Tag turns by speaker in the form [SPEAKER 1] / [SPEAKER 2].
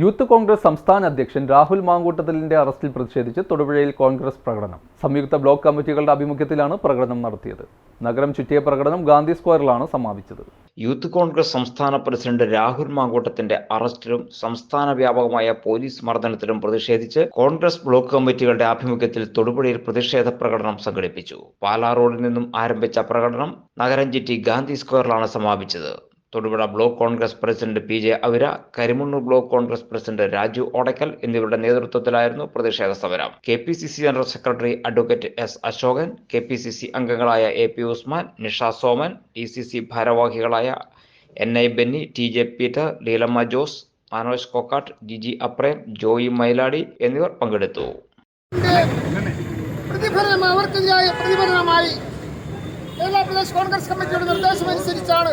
[SPEAKER 1] Youth Congress സംസ്ഥാന അധ്യക്ഷൻ രാഹുൽ മാങ്കൂട്ടത്തിലിന്റെ അറസ്റ്റിൽ പ്രതിഷേധിച്ച് തൊടുപുഴയിൽ കോൺഗ്രസ് പ്രകടനം. സംയുക്ത ബ്ലോക്ക് കമ്മിറ്റികളുടെ ആഭിമുഖ്യത്തിലാണ് പ്രകടനം നടത്തിയത്. നഗരം ചുറ്റിയ പ്രകടനം ഗാന്ധി സ്ക്വയറിലാണ് സമാപിച്ചത്.
[SPEAKER 2] യൂത്ത് കോൺഗ്രസ് സംസ്ഥാന പ്രസിഡന്റ് രാഹുൽ മാങ്കൂട്ടത്തിന്റെ അറസ്റ്റിലും സംസ്ഥാന വ്യാപകമായ പോലീസ് മർദ്ദനത്തിലും പ്രതിഷേധിച്ച് കോൺഗ്രസ് ബ്ലോക്ക് കമ്മിറ്റികളുടെ ആഭിമുഖ്യത്തിൽ തൊടുപുഴയിൽ പ്രതിഷേധ പ്രകടനം സംഘടിപ്പിച്ചു. പാലാ റോഡിൽ നിന്നും ആരംഭിച്ച പ്രകടനം നഗരം ചുറ്റി ഗാന്ധി സ്ക്വയറിലാണ് സമാപിച്ചത്. Thodupuzha block Congress president P J Avira Karimannoor block Congress president Raju Odakkal എന്നിവരുടെ നേതൃത്വത്തിലായിരുന്നു പ്രതിഷേധ സമരം. K P C C general secretary advocate S Ashokan K P C C അംഗങ്ങളായ A P Usman Nisha Soman D C C ഭാരവാഹികളായ N I Benny T J Peter Leelamma Jose Manoj Kokkattu Jiji Aprem Joy Mailadi എന്നിവർ പങ്കെടുത്തു.
[SPEAKER 3] പ്രതിഫലനം അവർക്കെതിരായ പ്രതിഫലനമായി കേരള പ്രദേശ് കോൺഗ്രസ് കമ്മിറ്റിയുടെ നിർദ്ദേശമനുസരിച്ചാണ്